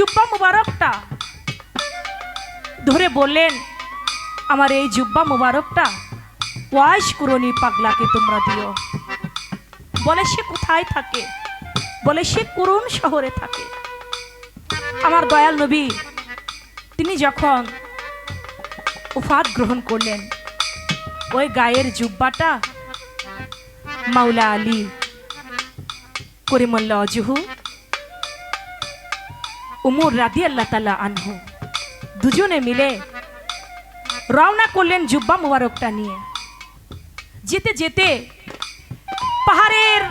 জুব্বা মুবারকটা। ধরে বললেন, আমার এই জুব্বা মুবারকটা ওয়াইশ কুরনি পাগলাকে তোমরা দিও। বলে সে কোথায় থাকে? বলে সে করুণ শহরে থাকে। আমার দয়াল নবী, তিনি যখন উফাত গ্রহণ করলেন, ওই গায়ের জুব্বাটা মাওলা আলী করিমুল্লা অজহু উমর রাদি আল্লাহ তালা আনহু। দুজনে মিলে রওনা করলেন জুব্বা মুবারকটা নিয়ে। যেতে যেতে পাহাড়ের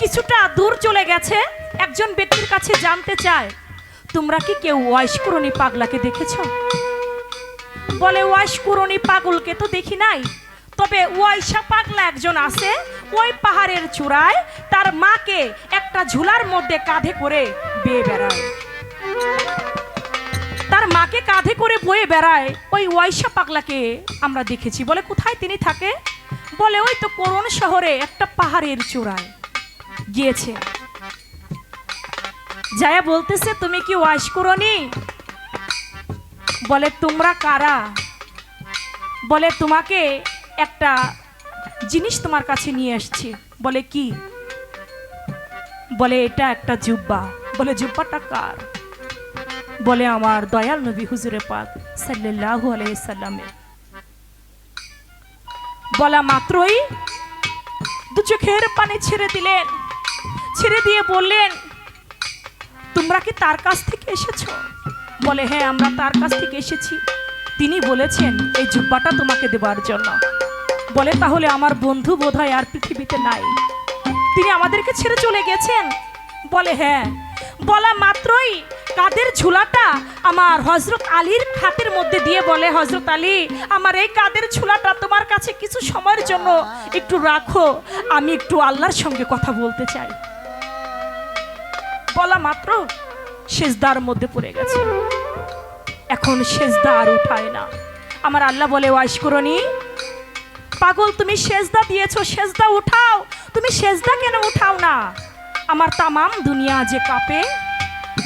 কিছুটা দূর চলে গেছে। একজন ব্যক্তির কাছে জানতে চায়, তোমরা কি কেউ ওয়াইশ পাগলাকে দেখেছ? বলে, ওয়াইশ করণী পাগলকে তো দেখি নাই। তবে ওয়াইশা পাগলা একজন আছে, ওই পাহাড়ের চূড়ায় তার মাকে একটা ঝুলার মধ্যে কাঁধে করে বেয়ে বেড়ায়। তার মাকে কাঁধে করে বয়ে বেড়ায় ওই ওয়াইশা পাগলাকে আমরা দেখেছি। বলে, কোথায় তিনি থাকে? বলে, ওই তো করোন শহরে একটা পাহাড়ের চূড়ায়। গিয়েছে। যায়া বলতেছে, তুমি কি ওয়াশ করনি? বলে, তোমরা কারা? বলে, তোমাকে একটা জিনিস তোমার কাছে নিয়ে আসছি। বলে, কি? বলে, এটা একটা জুব্বা। বলে, জুব্বাটা কার? বলে আমার দয়াল নবী হুজুরে পাক সাল্লাল্লাহু আলাইহি সাল্লামের। বলা মাত্রই দু চোখের পানি ছেড়ে দিলেন, ছেড়ে দিয়ে বললেন, তোমরা কি তার কাছ থেকে এসেছ? বলে হ্যাঁ আমরা তার কাছ থেকে এসেছি। তিনি বলেছেন, এই জুব্বাটা তোমাকে দেবার জন্য। বলে, তাহলে আমার বন্ধু বোধহয় আর পৃথিবীতে নাই। তিনি আমাদেরকে ছেড়ে চলে গেছেন? বলে হ্যাঁ। বলা মাত্রই কাদের ঝুলাটা? আমার হজরত আলীর খাতের মধ্যে দিয়ে বলে হজরত আলী, আমার এই কাদের ঝুলাটা তোমার কাছে কিছু সময়ের জন্য একটু রাখো। আমি একটু আল্লাহর সঙ্গে কথা বলতে চাই। বলা মাত্র সেজদার মধ্যে পড়ে গেছে। এখন সেজদা আর উঠায় না। আমার আল্লাহ বলে, ওয়াইশ করনি পাগল, তুমি সেজদা দিয়েছ, সেজদা উঠাও। তুমি সেজদা কেন উঠাও না? আমার তামাম দুনিয়া যে কাঁপে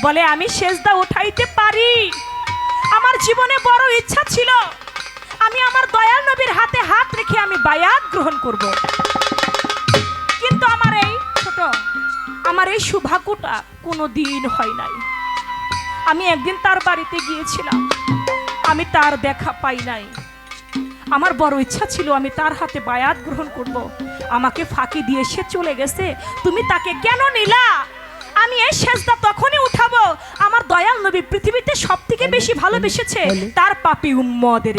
বলে, আমি সেজদা উঠাইতে পারি। আমার জীবনে বড় ইচ্ছা ছিল। আমি আমার দয়াল নবীর হাতে হাত রেখে আমি বায়াত গ্রহণ করব। কিন্তু আমার এই ছোট, আমার এই সৌভাগ্যটা কোনো দিন হয় নাই। আমি একদিন তার বাড়িতে গিয়েছিলাম। আমি তার দেখা পাই নাই। আমার বড় ইচ্ছা ছিল, আমি তার হাতে বায়াত গ্রহণ করব। আমাকে ফাঁকি দিয়ে সে চলে গেছে। তুমি তাকে কেন নিলা? আমি এই সেজদা তখনই উঠাবো। আমার দয়াল নবী পৃথিবীতে সব থেকে বেশি ভালোবেসেছে তার পাপি উম্মদের।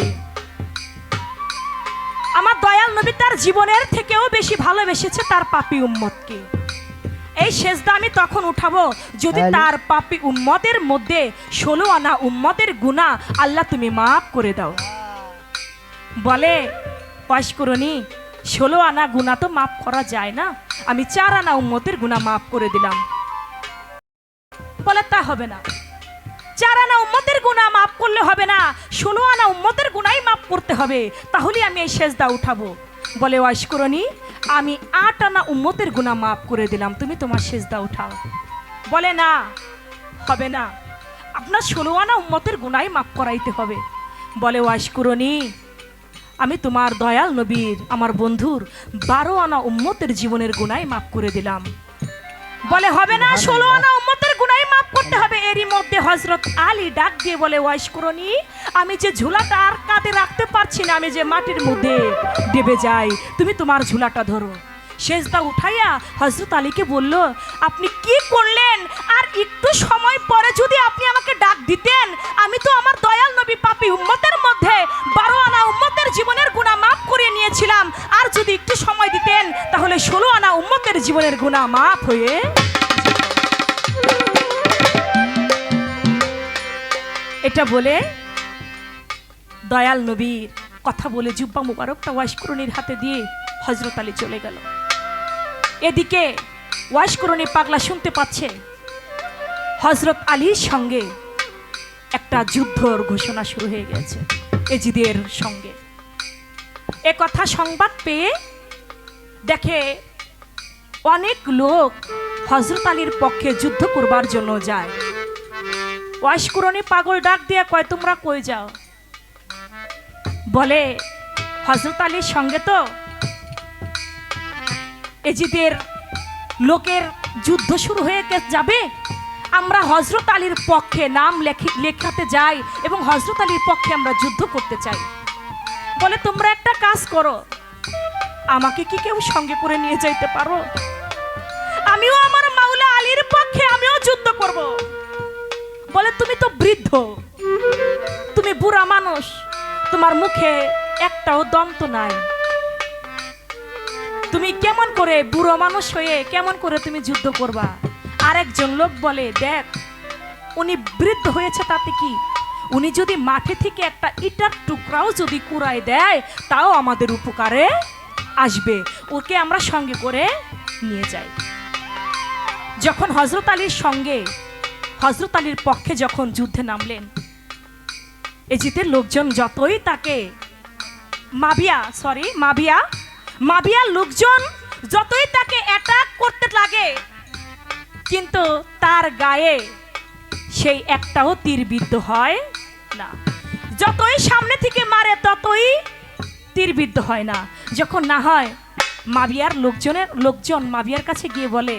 আমার দয়াল নবী তার জীবনের থেকেও বেশি ভালোবেসেছে তার পাপি উম্মতকে এই সেজদা আমি তখন উঠাবো যদি তার পাপি উম্মতের মধ্যে ষোলো আনা উম্মতের গুণা আল্লাহ তুমি মাফ করে দাও। বলে পাশ করনি ষোলো আনা গুণা তো মাফ করা যায় না। আমি চার আনা উম্মতের গুণা মাফ করে দিলাম। বলে তা হবে না। চার আনা উম্মতের গুণা মাফ করলে হবে না ষোলো আনা উম্মতের গুণাই মাফ করতে হবে তাহলে আমি এই সেজদা উঠাবো। বলে ওয়াশ করনি আমি আট আনা উম্মতের গুণা মাফ করে দিলাম, তুমি তোমার সেজদা উঠাও। বলে, না, হবে না। আপনার ষোলো আনা উম্মতের গুণাই মাফ করাইতে হবে। বলে ওয়াশ করনি আমি তোমার দয়াল নবীর, আমার বন্ধুর বারো আনা উম্মতের জীবনের গুণাই মাফ করে দিলাম। বলে হবে না ষোলো আনা উম্মতের গুণাই মাফ করতে হবে। এরই মধ্যে হজরত আলী ডাক দিয়ে বলে ওয়াইশ করনি আমি যে ঝুলাটা আর কাঁধে রাখতে পারছি না আমি যে মাটির মধ্যে ডেবে যাই তুমি তোমার ঝুলাটা ধরো। শেষদা উঠাইয়া হজরত আলীকে বলল আপনি কি করলেন? আর একটু সময় পরে যদি আপনি আমাকে ডাক দিতেন আমি তো আমার দয়াল নবী পাপি উম্মতের জীবনের গুণা মাফ হয়ে এটা বলে দয়াল নবীর কথা বলে জুব্বা মুবারকটা ওয়াশকুরনির হাতে দিয়ে হজরত আলী চলে গেল। এদিকে ওয়াশকুরনি পাগলা শুনতে পাচ্ছে হজরত আলীর সঙ্গে একটা যুদ্ধর ঘোষণা শুরু হয়ে গেছে এজিদের সঙ্গে। এ কথা সংবাদ পেয়ে দেখে অনেক লোক হজরত আলীর পক্ষে যুদ্ধ করবার জন্য যায়। ওয়াশকুরনি পাগল ডাক দিয়া কয়, তোমরা কই যাও? বলে, হজরত আলীর সঙ্গে তো এজিদের লোকের যুদ্ধ শুরু হয়ে যাবে। আমরা হজরত আলীর পক্ষে নাম লেখি, লেখাতে যাই এবং হজরত আলীর পক্ষে আমরা যুদ্ধ করতে চাই। বলে, তোমরা একটা কাজ করো। আমাকে কি কেউ সঙ্গে করে নিয়ে যাইতে পারো? আমিও আমার মাওলা আলীর পক্ষে আমিও যুদ্ধ করব। বলে, তুমি তো বৃদ্ধ, তুমি বুড়া মানুষ, তোমার মুখে একটাও দন্ত নাই। তুমি কেমন করে বুড়ো মানুষ হয়ে কেমন করে তুমি যুদ্ধ করবা? আরেকজন লোক বলে, দেখ, উনি বৃদ্ধ হয়েছে তাতে কি? উনি যদি মাঠে থেকে একটা ইটার টুকরাও যদি কুড়ায় দেয়, তাও আমাদের উপকারে আসবে। ওকে আমরা সঙ্গে করে নিয়ে যাই। যখন হজরত আলীর সঙ্গে হজরত আলীর পক্ষে যখন যুদ্ধে নামলেন এজিতের লোকজন যতই তাকে, মাবিয়া সরি মাবিয়া, মাবিয়ার লোকজন যতই তাকে অ্যাটাক করতে লাগে, কিন্তু তার গায়ে সেই একটাও তীরবিদ্ধ হয় না। যতই সামনে থেকে মারে, ততই তীরবিদ্ধ হয় না। যখন না হয়, মাবিয়ার লোকজনের, লোকজন মাবিয়ার কাছে গিয়ে বলে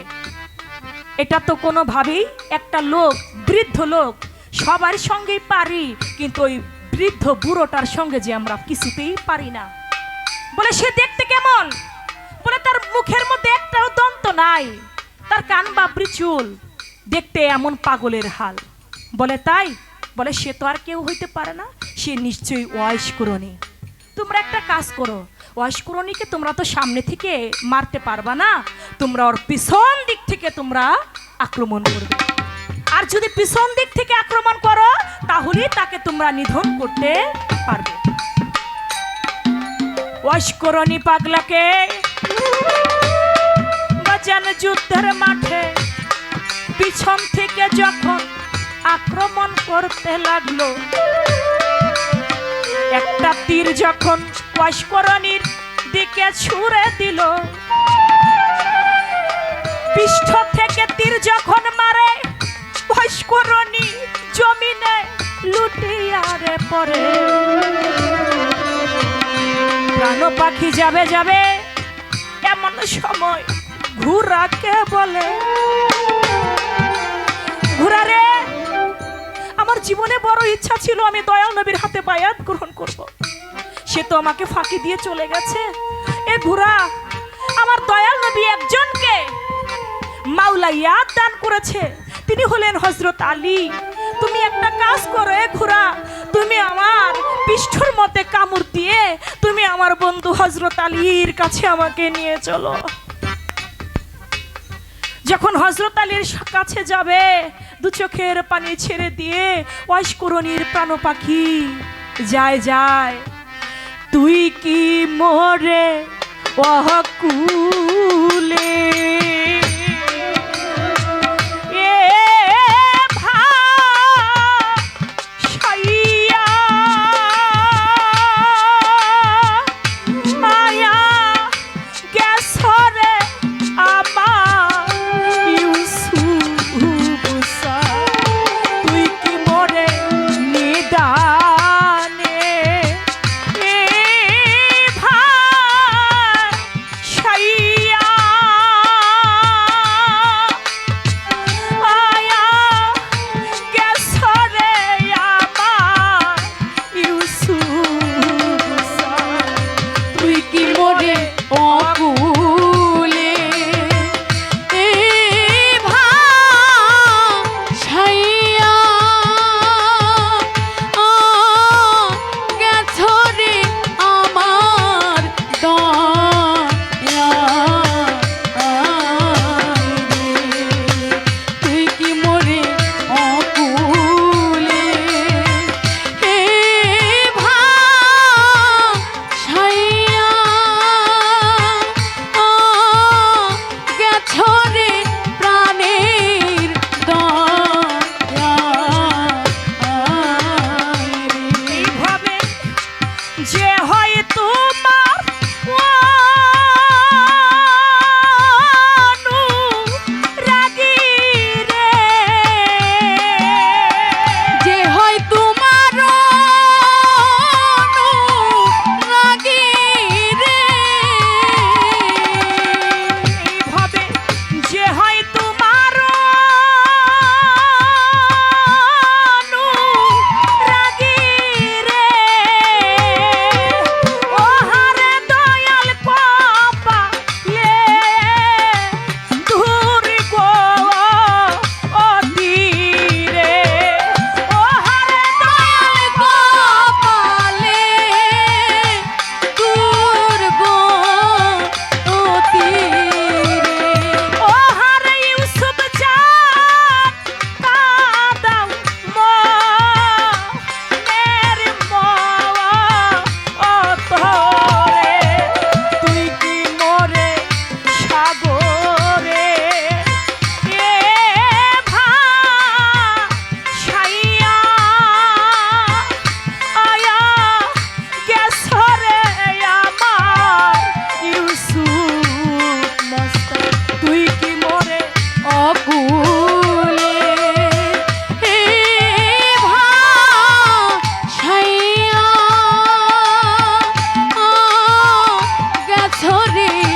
এটা তো কোনোভাবেই একটা লোক, বৃদ্ধ লোক, সবার সঙ্গেই পারি, কিন্তু ওই বৃদ্ধ বুড়োটার সঙ্গে যে আমরা কিছুতেই পারি না। বলে, সে দেখতে কেমন? বলে, তার মুখের মধ্যে একটাও দন্ত নাই, তার কান বাবরি চুল দেখতে এমন পাগলের হাল। বলে, তাই? বলে, সে তো আর কেউ হইতে পারে না, সে নিশ্চয়ই ওয়াইশ করণী। তোমরা একটা কাজ করো ওয়াইশ করণীকে তোমরা তো সামনে থেকে মারতে পারবা না। তোমরা ওর পিছন দিক থেকে তোমরা আক্রমণ করবে। আর যদি পিছন দিক থেকে আক্রমণ করো তাহলেই তাকে তোমরা নিধন করতে পারবে। ওয়াশকরণী পাগলাকে বাজান যুদ্ধের মাঠে। পিছন থেকে যখন আক্রমণ করতে লাগল, একটা তীর যখন ওয়াশকরণীর দিকে ছুঁড়ে দিল পৃষ্ঠ থেকে তীর যখন মারে ভাস্করণী জমিনে লুটিয়ারে পড়ে প্রাণ পাখি যাবে যাবে, এমন সময় ঘুরাকে বলে, ঘুরা রে, আমার জীবনে বড় ইচ্ছা ছিল আমি দয়াল নবীর হাতে বায়াত গ্রহণ করব। সে তো আমাকে ফাঁকি দিয়ে চলে গেছে। এ ঘুরা আমার দয়াল নবী একজনকে মাওলা ইয়াদ দান করেছে। তিনি হলেন হজরত আলী। তুমি একটা কাজ করো এ ঘোরা তুমি আমার পৃষ্ঠর মতে কামড় দিয়ে তুমি আমার বন্ধু হজরত আলীর কাছে আমাকে নিয়ে চলো। যখন হজরত আলীর কাছে যাবে, দু চোখের পানি ছেড়ে দিয়ে ওয়াইশকরণীর প্রাণ পাখি যায় যায়। তুই কি মোরে অকুলে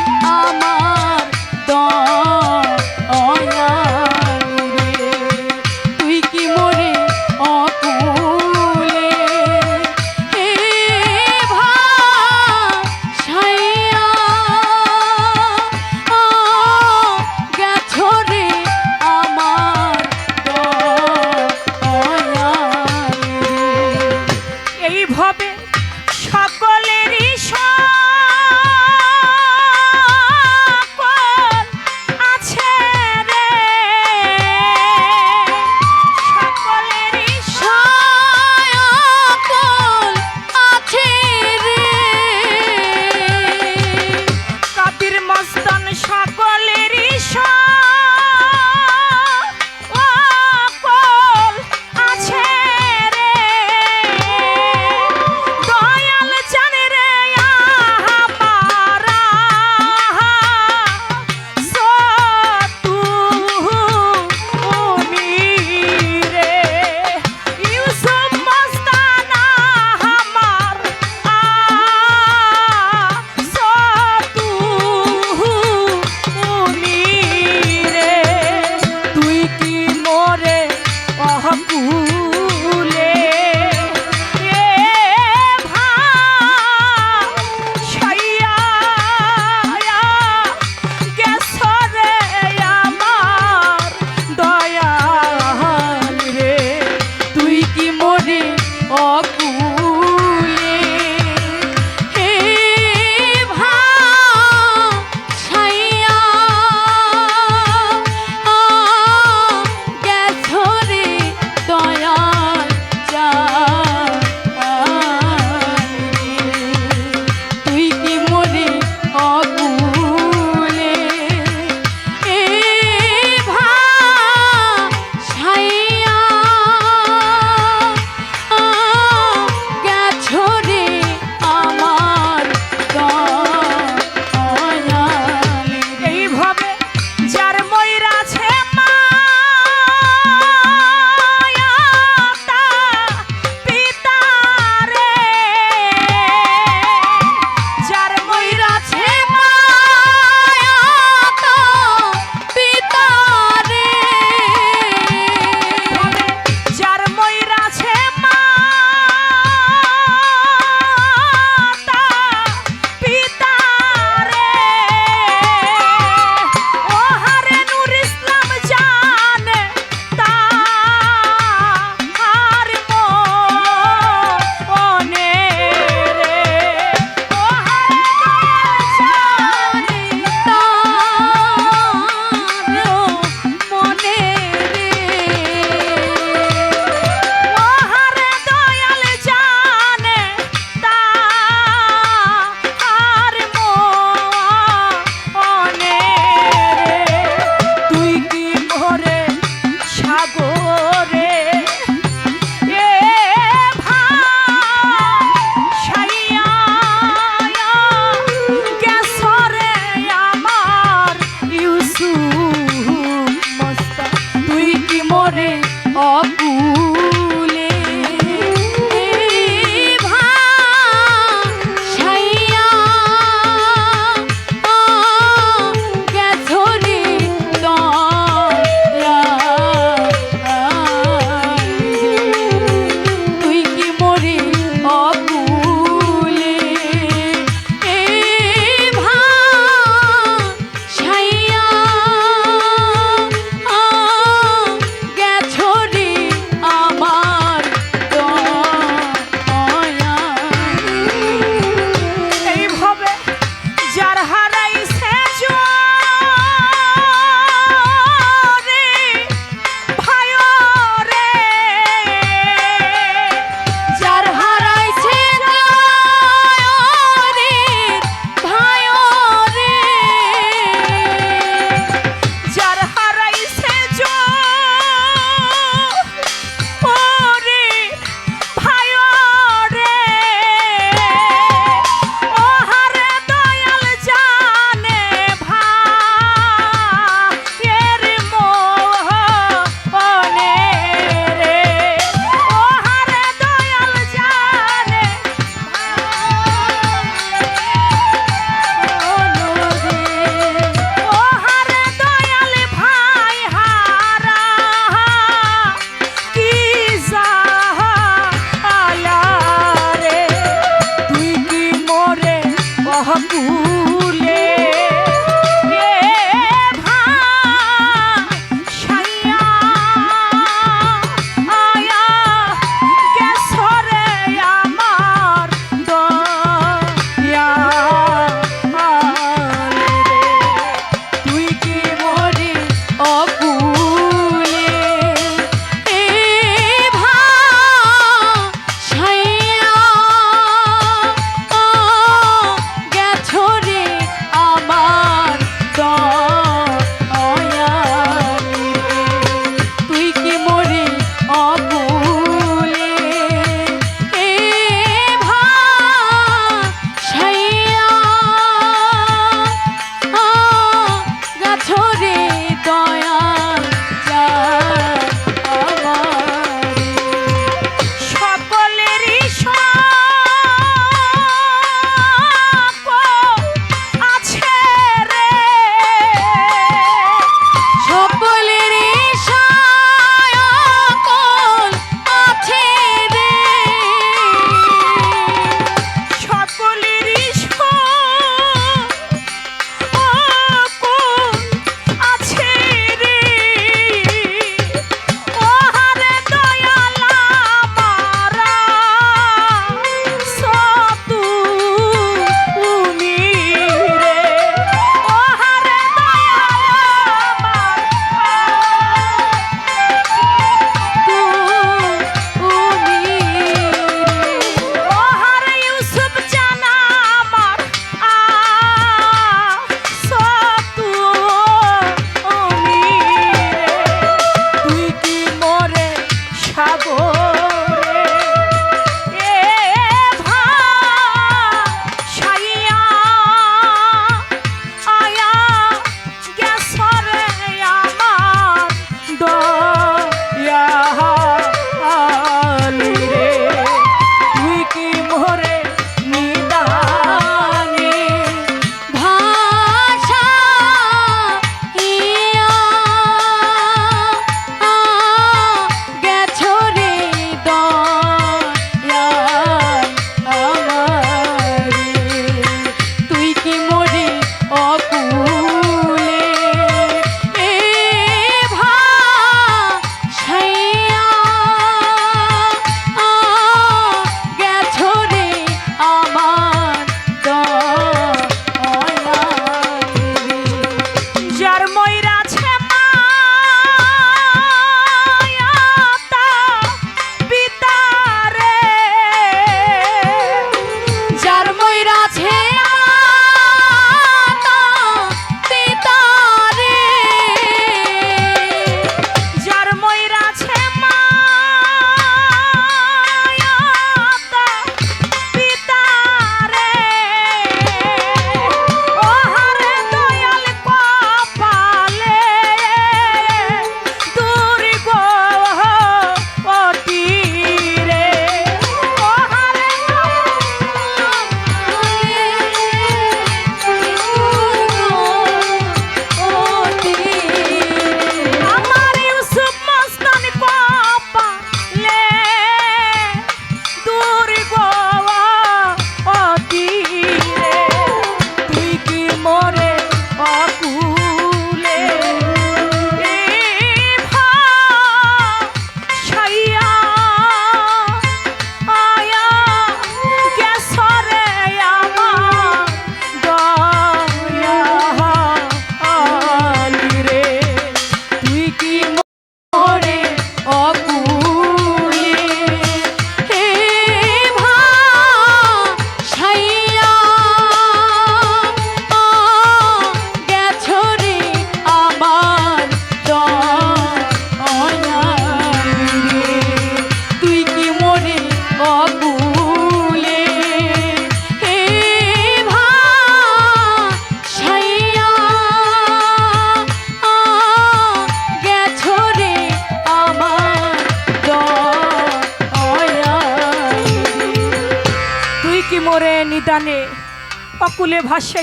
amar. মরে অকুলে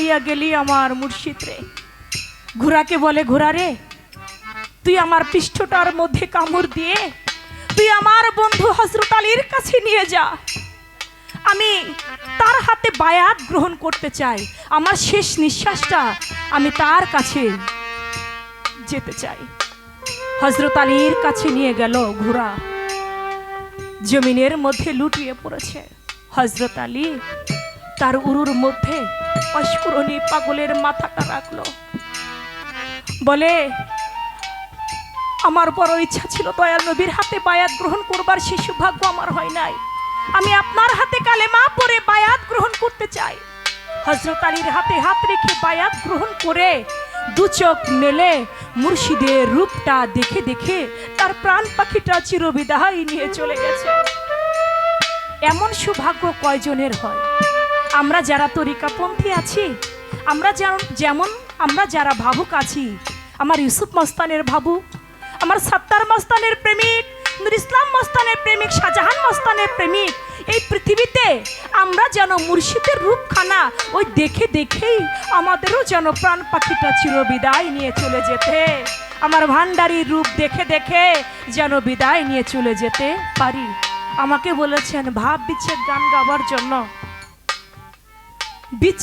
ভাসাইয়া গেলি আমার মুর্শিদ রে ঘোড়াকে বলে ঘোড়া রে তুই আমার পৃষ্ঠটার মধ্যে কামড় দিয়ে তুই আমার বন্ধু হজরত আলীর কাছে নিয়ে যা। আমি তার হাতে বায়াত গ্রহণ করতে চাই। আমার শেষ নিঃশ্বাসটা আমি তার কাছে যেতে চাই। হজরত আলীর কাছে নিয়ে গেল ঘোড়া। জমিনের মধ্যে লুটিয়ে পড়েছে হজরত আলী। তার উরুর মধ্যে অস্ফুরণী পাগলের মাথাটা রাখল। বলে, আমার বড় ইচ্ছা ছিল দয়াল নবীর হাতে বায়াত গ্রহণ করবার সেই সৌভাগ্য আমার হয় নাই। আমি আপনার হাতে কালে মা পরে বায়াত গ্রহণ করতে চাই। হজরত আলীর হাতে হাত রেখে বায়াত গ্রহণ করে দু চোখ মেলে মুর্শিদের রূপটা দেখে দেখে তার প্রাণ পাখিটা চিরবিদায় নিয়ে চলে গেছে। এমন সৌভাগ্য কয়জনের হয়? আমরা যারা তরিকাপন্থী আছি, আমরা যেমন- আমরা যারা ভাবুক আছি, আমার ইউসুফ মস্তানের ভাবুক আমার সাত্তার মস্তানের প্রেমিক, নুর ইসলাম মস্তানের প্রেমিক, শাহজাহান মস্তানের প্রেমিক, এই পৃথিবীতে আমরা যেন মুর্শিদের রূপখানা ওই দেখে দেখেই আমাদেরও যেন প্রাণ পাখিটা চিরবিদায় নিয়ে চলে যেতে, আমার ভান্ডারির রূপ দেখে দেখে যেন বিদায় নিয়ে চলে যেতে পারি। আমাকে বলেছেন, ভাব বিচ্ছেদ গান গাওয়ার জন্য। বিচ্ছেদ